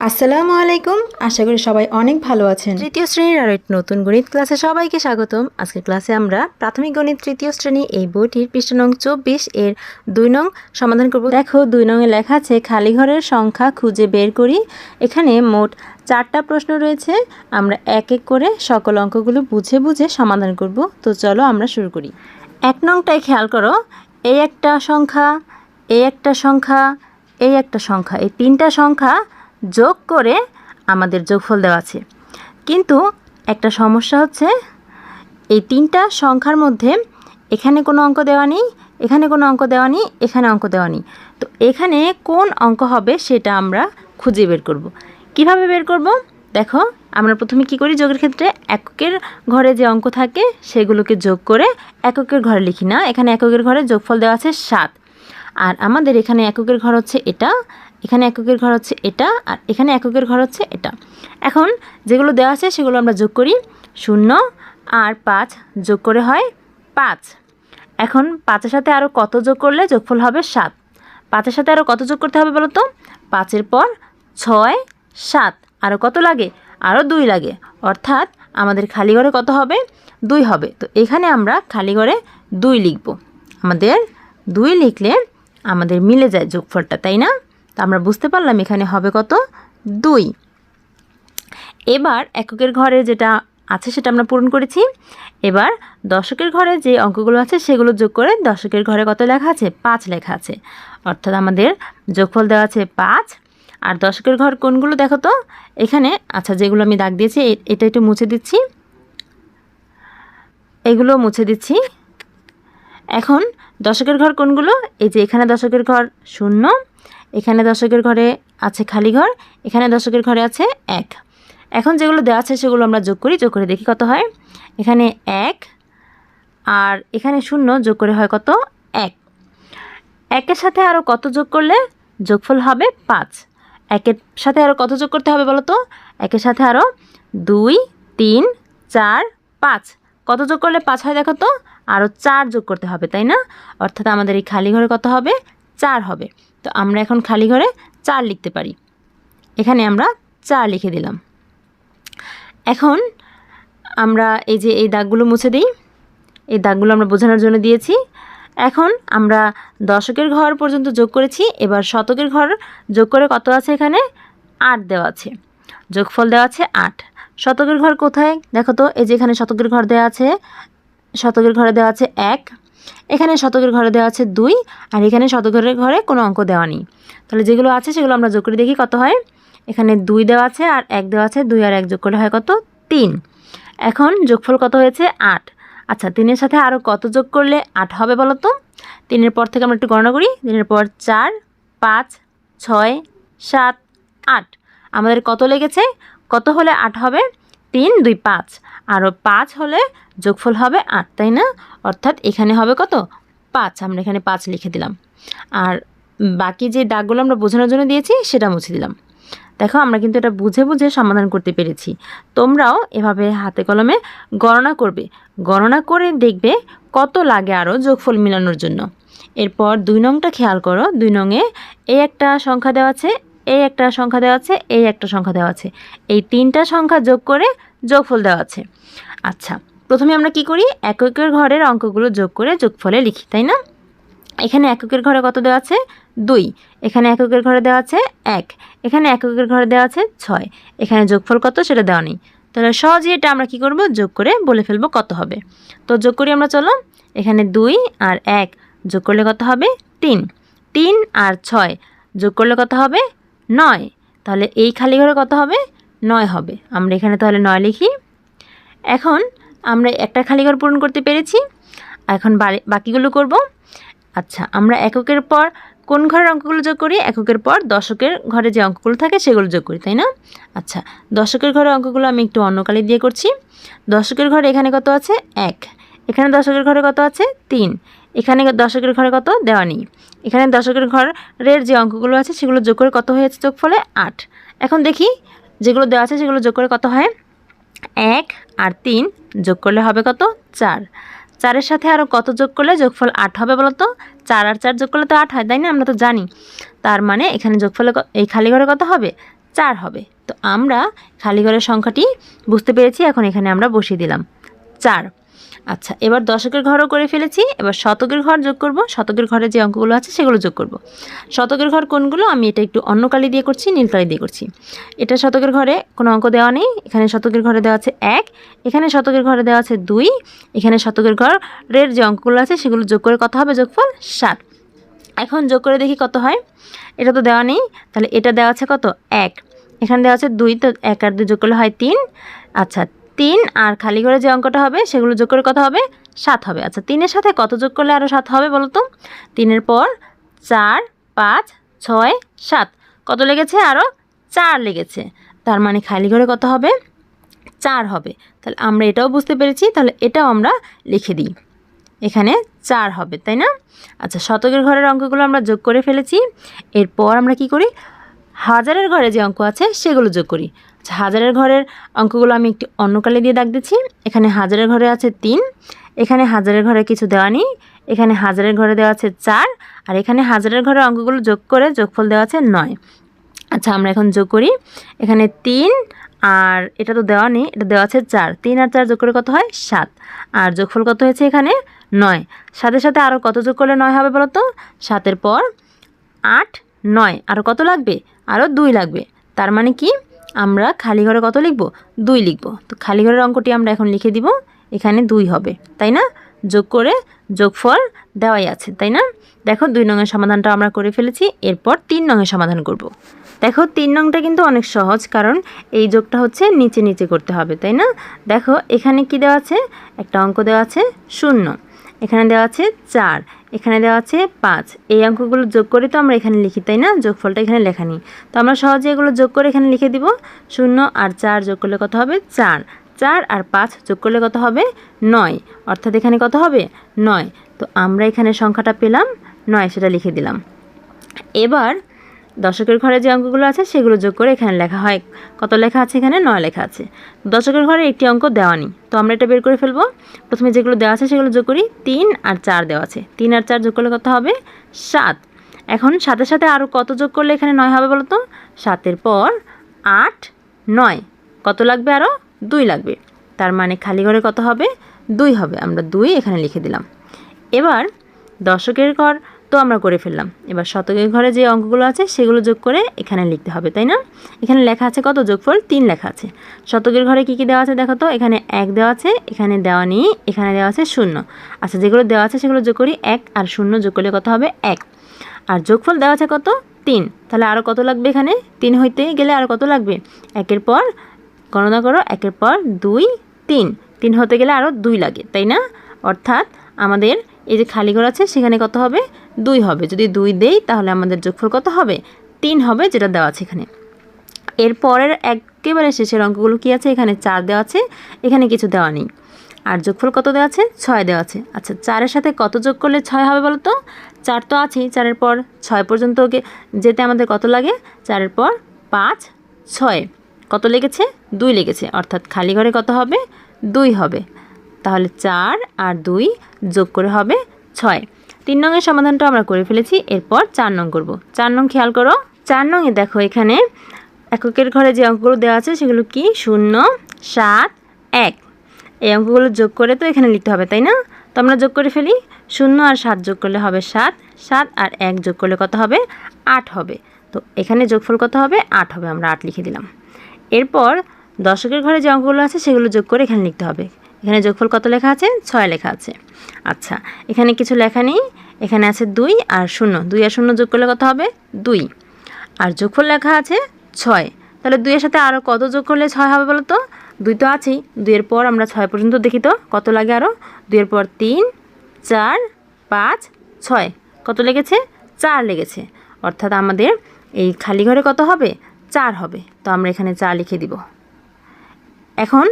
আসসালামু আলাইকুম। আশা করি সবাই অনেক ভালো আছেন। তৃতীয় শ্রেণির আরও একটি নতুন গণিত ক্লাসে সবাইকে স্বাগতম। আজকের ক্লাসে আমরা প্রাথমিক গণিত তৃতীয় শ্রেণি এই বইটির পৃষ্ঠ নং চব্বিশ এর দুই নং সমাধান করব। দেখো, দুই নংয়ে লেখা আছে, খালি ঘরের সংখ্যা খুঁজে বের করি। এখানে মোট চারটা প্রশ্ন রয়েছে। আমরা এক এক করে সকল অঙ্কগুলো বুঝে বুঝে সমাধান করব। তো চলো আমরা শুরু করি। এক নংটায় খেয়াল করো এই একটা সংখ্যা এই একটা সংখ্যা এই একটা সংখ্যা। এই তিনটা সংখ্যা যোগ করে আমাদের যোগফল দেওয়া আছে। কিন্তু একটা সমস্যা হচ্ছে, এই তিনটা সংখ্যার মধ্যে এখানে কোনো অঙ্ক দেওয়া নেই, এখানে কোনো অঙ্ক দেওয়া নেই, এখানে অঙ্ক দেওয়া নেই। তো এখানে কোন অঙ্ক হবে সেটা আমরা খুঁজে বের করব। কীভাবে বের করব? দেখো, আমরা প্রথমে কি করি যোগের ক্ষেত্রে? এককের ঘরে যে অঙ্ক থাকে, সেগুলোকে যোগ করে এককের ঘরে লিখি না। এখানে এককের ঘরে যোগফল দেওয়া আছে সাত। আর আমাদের এখানে এককের ঘর হচ্ছে এটা এখানে এককের ঘর হচ্ছে এটা, আর এখানে এককের ঘর হচ্ছে এটা। এখন যেগুলো দেওয়া আছে সেগুলো আমরা যোগ করি শূন্য আর পাঁচ যোগ করে হয় পাঁচ। এখন পাঁচের সাথে আরও কত যোগ করলে যোগফল হবে সাত? পাঁচের সাথে আরও কত যোগ করতে হবে বলো তো? পাঁচের পর ছয়, সাত। আরও কত লাগে? আরও দুই লাগে। অর্থাৎ আমাদের খালি ঘরে কত হবে? দুই হবে। তো এখানে আমরা খালি ঘরে দুই লিখব। আমাদের দুই লিখলে আমাদের মিলে যায় যোগফলটা, তাই না? তো আমরা বুঝতে পারলাম এখানে হবে কত? দুই। এবার এককের ঘরে যেটা আছে সেটা আমরা পূরণ করেছি। এবার দশকের ঘরে যে অঙ্কগুলো আছে সেগুলো যোগ করে দশকের ঘরে কত লেখা আছে? পাঁচ লেখা আছে। অর্থাৎ আমাদের যোগফল দেওয়া আছে পাঁচ। আর দশকের ঘর কোনগুলো দেখো তো? এখানে আচ্ছা যেগুলো আমি দাগ দিয়েছি এটা একটু মুছে দিচ্ছি। এগুলো মুছে দিচ্ছি। এখন দশকের ঘর কোনগুলো? এই যে এখানে দশকের ঘর শূন্য এখানে দশকের ঘরে আছে খালি ঘর, এখানে দশকের ঘরে আছে এক। এখন যেগুলো দেওয়া আছে সেগুলো আমরা যোগ করি, যোগ করে দেখি কত হয়। এখানে এক আর এখানে শূন্য যোগ করে হয় কত? এক। একের সাথে আরও কত যোগ করলে যোগফল হবে পাঁচ। একের সাথে আরও কত যোগ করতে হবে বলো তো একের সাথে আরও দুই, তিন, চার, পাঁচ। কত যোগ করলে পাঁচ হয় দেখো তো? আরও চার যোগ করতে হবে, তাই না? অর্থাৎ আমাদের এই খালি ঘরে কত হবে? চার হবে। তো আমরা এখন খালি ঘরে চার লিখতে পারি। এখানে আমরা চার লিখে দিলাম। এখন আমরা এই যে এই দাগগুলো মুছে দিই। এই দাগগুলো আমরা বোঝানোর জন্য দিয়েছি। এখন আমরা দশকের ঘর পর্যন্ত যোগ করেছি। এবার শতকের ঘর যোগ করে কত আছে এখানে? আট দেওয়া আছে। যোগফল দেওয়া আছে আট। শতকের ঘর কোথায়? দেখো তো, এই যে এখানে শতকের ঘর দেওয়া আছে। শতকের ঘরে দেওয়া আছে এক। এখানে শতকের ঘরে দেওয়া আছে দুই, আর এখানে শতকের ঘরে কোনো অঙ্ক দেওয়া নেই। তাহলে যেগুলো আছে সেগুলো আমরা যোগ করে দেখি কত হয়। এখানে দুই দেওয়া আছে আর এক দেওয়া আছে, দুই আর এক যোগ করলে হয় কত? তিন। এখন যোগফল কত হয়েছে? আট। আচ্ছা তিনের সাথে আরও কত যোগ করলে আট হবে বলো তো? তিনের পর থেকে আমরা একটু গণনা করি। তিনের পর চার, পাঁচ, ছয়, সাত, আট। আমাদের কত লেগেছে? কত হলে আট হবে? তিন, দুই, পাঁচ। আরও পাঁচ হলে যোগফল হবে আট, তাই না? অর্থাৎ এখানে হবে কত? পাঁচ। আমরা এখানে পাঁচ লিখে দিলাম। আর বাকি যে দাগগুলো আমরা বোঝানোর জন্য দিয়েছি, সেটা মুছে দিলাম। দেখো, আমরা কিন্তু এটা বুঝে বুঝে সমাধান করতে পেরেছি। তোমরাও এভাবে হাতে কলমে গণনা করবে। গণনা করে দেখবে কত লাগে আরও যোগফল মিলানোর জন্য। এরপর দুই নংটা খেয়াল করো। দুই নংয়ে এই একটা সংখ্যা দেওয়া আছে এই একটা সংখ্যা দেওয়া আছে এই একটা সংখ্যা দেওয়া আছে। এই তিনটা সংখ্যা যোগ করে যোগফল দেওয়া আছে। আচ্ছা প্রথমে আমরা কি করি? এককের ঘরের অঙ্কগুলো যোগ করে যোগফলে লিখি, তাই না? এখানে এককের ঘরে কত দেওয়া আছে? দুই। এখানে এককের ঘরে দেওয়া আছে এক। এখানে এককের ঘরে দেওয়া আছে ছয়। এখানে যোগফল কত? সেটা দেওয়া নেই। তাহলে সহজেই এটা আমরা কি করব? যোগ করে বলে ফেলব কত হবে। তো যোগ করি আমরা, চলো। এখানে দুই আর এক যোগ করলে কত হবে? তিন। তিন আর ছয় যোগ করলে কত হবে? নয়। তাহলে এই খালি ঘরে কত হবে? নয় হবে। আমরা এখানে তাহলে নয় লিখি। এখন আমরা একটা খালি ঘর পূরণ করতে পেরেছি। এখন বাকিগুলো করব। আচ্ছা আমরা এককের পর কোন ঘরের অঙ্কগুলো যোগ করি? এককের পর দশকের ঘরে যে অঙ্কগুলো থাকে সেগুলো যোগ করি, তাই না? আচ্ছা দশকের ঘরে অঙ্কগুলো আমি একটু অন্য কালি দিয়ে করছি। দশকের ঘরে এখানে কত আছে? এক। এখানে দশকের ঘরে কত আছে? তিন। এখানে দশকের ঘরে কত? দেওয়া নেই। এখানে দশকের ঘরের যে অঙ্কগুলো আছে, সেগুলো যোগ করে কত হয়েছে যোগ ফলে আট। এখন দেখি, যেগুলো দেওয়া আছে, সেগুলো যোগ করে কত হয়? এক আর তিন যোগ করলে হবে কত? চার। চারের সাথে আরও কত যোগ করলে যোগফল আট হবে বলো তো? চার আর চার যোগ করলে তো আট হয়, তাই না? আমরা তো জানি। তার মানে এখানে যোগফলে এই খালি ঘরে কত হবে? চার হবে। তো আমরা খালি ঘরের সংখ্যাটি বুঝতে পেরেছি, এখন এখানে আমরা বসিয়ে দিলাম। চার। আচ্ছা এবার দশকের ঘরও করে ফেলেছি, এবার শতকের ঘর যোগ করব, শতকের ঘরে যে অঙ্কগুলো আছে সেগুলো যোগ করব। শতকের ঘর কোনগুলো? আমি এটা একটু অন্য কালি দিয়ে করছি, নীল কালি দিয়ে করছি। এটা শতকের ঘরে, কোনো অঙ্ক দেওয়া নেই, এখানে শতকের ঘরে দেওয়া আছে এক, এখানে শতকের ঘরে দেওয়া আছে দুই, এখানে শতকের ঘরের যে অঙ্কগুলো আছে সেগুলো যোগ করে কত হবে? যোগফল সাত। এখন যোগ করে দেখি কত হয়। এটা তো দেওয়া নেই, তাহলে এটা দেওয়া আছে কত? এক। এখানে দেওয়া আছে দুই, তো এক আর দুই যোগ করলে হয় তিন। আচ্ছা তিন, আর খালি করে যে অঙ্কটা হবে, সেগুলো যোগ করে কত হবে? সাত হবে। আচ্ছা তিনের সাথে কত যোগ করলে আরও সাত হবে বলো তো? তিনের পর চার, পাঁচ, ছয়, সাত। কত লেগেছে? আরও চার লেগেছে। তার মানে খালি ঘরে কত হবে? চার হবে। তাহলে আমরা এটাও বুঝতে পেরেছি। তাহলে এটাও আমরা লিখে দিই। এখানে চার হবে, তাই না? আচ্ছা শতকের ঘরের অঙ্কগুলো আমরা যোগ করে ফেলেছি। এরপর আমরা কি করি? হাজারের ঘরে যে অঙ্ক আছে, সেগুলো যোগ করি। আচ্ছা হাজারের ঘরের অঙ্কগুলো আমি একটি অন্য কালে দিয়ে দাগ দিচ্ছি। এখানে হাজারের ঘরে আছে তিন, এখানে হাজারের ঘরে কিছু দেওয়া নেই, এখানে হাজারের ঘরে দেওয়া আছে চার, আর এখানে হাজারের ঘরে অঙ্কগুলো যোগ করে যোগফল দেওয়া আছে নয়। আচ্ছা আমরা এখন যোগ করি। এখানে তিন, আর এটা তো দেওয়া নেই, এটা দেওয়া আছে চার। তিন আর চার যোগ করে কত হয়? সাত। আর যোগফল কত হয়েছে এখানে? নয়। সাথে সাথে আরও কত যোগ করলে নয় হবে বলো তো সাতের পর আট, নয়। আরও কত লাগবে? আরও দুই লাগবে। তার মানে কি? আমরা খালি ঘরে কত লিখব? দুই লিখব। তো খালি ঘরের অঙ্কটি আমরা এখন লিখে দিব। এখানে দুই হবে, তাই না? যোগ করে যোগফল দেওয়াই আছে, তাই না? দেখো দুই নঙের সমাধানটা আমরা করে ফেলেছি, এরপর তিন নঙের সমাধান করব। দেখো তিন নংটা কিন্তু অনেক সহজ, কারণ এই যোগটা হচ্ছে নিচে নিচে করতে হবে, তাই না? দেখো এখানে কি দেওয়া আছে? একটা অঙ্ক দেওয়া আছে শূন্য। এখানে দেওয়া আছে চার। এখানে দেওয়া আছে পাঁচ। এই অঙ্কগুলো যোগ করে তো আমরা এখানে লিখি, তাই না? যোগফলটা এখানে লেখা নেই। তো আমরা সহজে এগুলো যোগ করে এখানে লিখে দিব। শূন্য আর চার যোগ করলে কত হবে? চার। চার আর পাঁচ যোগ করলে কত হবে? নয়। অর্থাৎ এখানে কত হবে? নয়। তো আমরা এখানে সংখ্যাটা পেলাম, নয় সেটা লিখে দিলাম। এবার দশকের ঘরে যে অঙ্কগুলো আছে সেগুলো যোগ করে এখানে লেখা হয়। কত লেখা আছে এখানে? নয় লেখা আছে। দশকের ঘরে একটি অঙ্ক দেওয়া নেই। তো আমরা এটা বের করে ফেলব। প্রথমে যেগুলো দেওয়া আছে সেগুলো যোগ করি। তিন আর চার দেওয়া আছে। তিন আর চার যোগ করলে কত হবে? সাত। এখন সাথে সাথে আরও কত যোগ করলে এখানে নয় হবে বলো তো সাতের পর আট, নয়। কত লাগবে আরও দুই লাগবে। তার মানে খালি ঘরে কত হবে? দুই হবে। আমরা দুই এখানে লিখে দিলাম। এবার দশকের ঘর তো আমরা করে ফেললাম। এবার শতকের ঘরে যে অঙ্কগুলো আছে, সেগুলো যোগ করে এখানে লিখতে হবে, তাই না? এখানে লেখা আছে কত? যোগফল তিন লেখা আছে। শতকের ঘরে কী কী দেওয়া আছে দেখো তো? এখানে এক দেওয়া আছে, এখানে দেওয়া নেই, এখানে দেওয়া আছে শূন্য। আচ্ছা যেগুলো দেওয়া আছে সেগুলো যোগ করি, এক আর শূন্য যোগ করলে কত হবে? এক। আর যোগফল দেওয়া আছে কত? তিন। তাহলে আরও কত লাগবে এখানে? তিন হইতে গেলে আরও কত লাগবে? একের পর, গণনা করো, একের পর দুই, তিন। তিন হতে গেলে আরও দুই লাগে, তাই না? অর্থাৎ আমাদের এই যে খালি ঘর আছে, সেখানে কত হবে? দুই হবে। যদি দুই দেই, তাহলে আমাদের যোগফল কত হবে? তিন হবে, যেটা দেওয়া আছে এখানে। এর পরের একেবারে শেষের অঙ্কগুলো কি আছে? এখানে চার দেওয়া আছে, এখানে কিছু দেওয়া নেই। আর যোগফল কত দেওয়া আছে? ছয় দেওয়া আছে। আচ্ছা চারের সাথে কত যোগ করলে ছয় হবে বলো তো? চার তো আছেই, চারের পর ছয় পর্যন্ত ওকে যেতে আমাদের কত লাগে? চারের পর পাঁচ, ছয়। কত লেগেছে? দুই লেগেছে। অর্থাৎ খালি ঘরে কত হবে? দুই হবে। তাহলে চার আর দুই যোগ করে হবে ছয়। তিন নংয়ের সমাধানটা আমরা করে ফেলেছি, এরপর চার নং করব। চার নং খেয়াল করো, চার নংয়ে দেখো এখানে এককের ঘরে যে অঙ্কগুলো দেওয়া আছে সেগুলো কি? শূন্য, সাত, এক। এই অঙ্কগুলো যোগ করে তো এখানে লিখতে হবে, তাই না? তো আমরা যোগ করে ফেলি, শূন্য আর সাত যোগ করলে হবে সাত সাত আর এক যোগ করলে কত হবে? আট হবে। তো এখানে যোগফল কত হবে? আট হবে, আমরা আট লিখে দিলাম। এরপর দশকের ঘরে যে অঙ্কগুলো আছে সেগুলো যোগ করে এখানে লিখতে হবে। এখানে যোগফল কত লেখা আছে? ছয় লেখা আছে। আচ্ছা এখানে কিছু লেখা নেই। এখানে আছে দুই আর শূন্য। দুই আর শূন্য যোগ করলে কত হবে? দুই। আর যোগফল লেখা আছে ছয়। তাহলে দুইয়ের সাথে আরও কত যোগ করলে ছয় হবে বলো তো? দুই তো আছেই। দুইয়ের পর আমরা ছয় পর্যন্ত দেখি তো, কত লাগে আরও দুইয়ের পর তিন, চার, পাঁচ, ছয়। কত লেগেছে? চার লেগেছে। অর্থাৎ আমাদের এই খালি ঘরে কত হবে? চার হবে। তো আমরা এখানে চার লিখে দিব। এখন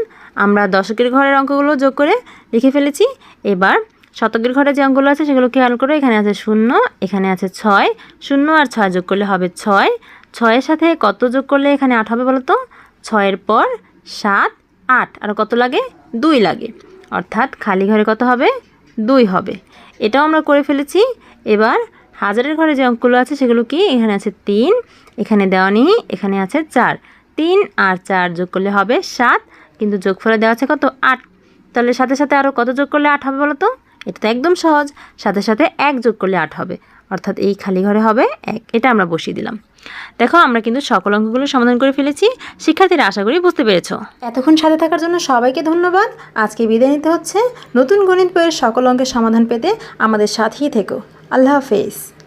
আমরা দশকের ঘরের অঙ্কগুলো যোগ করে লিখে ফেলেছি। এবার শতকের ঘরে যে অঙ্কগুলো আছে সেগুলো খেয়াল করো এখানে আছে শূন্য, এখানে আছে ছয়। শূন্য আর ছয় যোগ করলে হবে ছয়। ছয়ের সাথে কত যোগ করলে এখানে আট হবে বলো তো ছয়ের পর সাত, আট। আর কত লাগে? দুই লাগে। অর্থাৎ খালি ঘরে কত হবে? দুই হবে। এটাও আমরা করে ফেলেছি। এবার হাজারের ঘরে যে অঙ্কগুলো আছে সেগুলো কি? এখানে আছে তিন, এখানে দেওয়া নেই, এখানে আছে চার। তিন আর চার যোগ করলে হবে সাত। কিন্তু যোগফলে দেওয়া আছে কত? আট। তাহলে সাথে সাথে আরও কত যোগ করলে আট হবে বলো তো এটা তো একদম সহজ। সাথে সাথে এক যোগ করলে আট হবে। অর্থাৎ এই খালি ঘরে হবে এক। এটা আমরা বসিয়ে দিলাম। দেখো, আমরা কিন্তু সকল অঙ্কগুলো সমাধান করে ফেলেছি। শিক্ষার্থীরা, আশা করি বুঝতে পেরেছ। এতক্ষণ সাথে থাকার জন্য সবাইকে ধন্যবাদ। আজকে বিদায় নিতে হচ্ছে। নতুন গণিত বইয়ের সকল অঙ্কের সমাধান পেতে আমাদের সাথেই থেকো। আল্লাহ হাফেজ।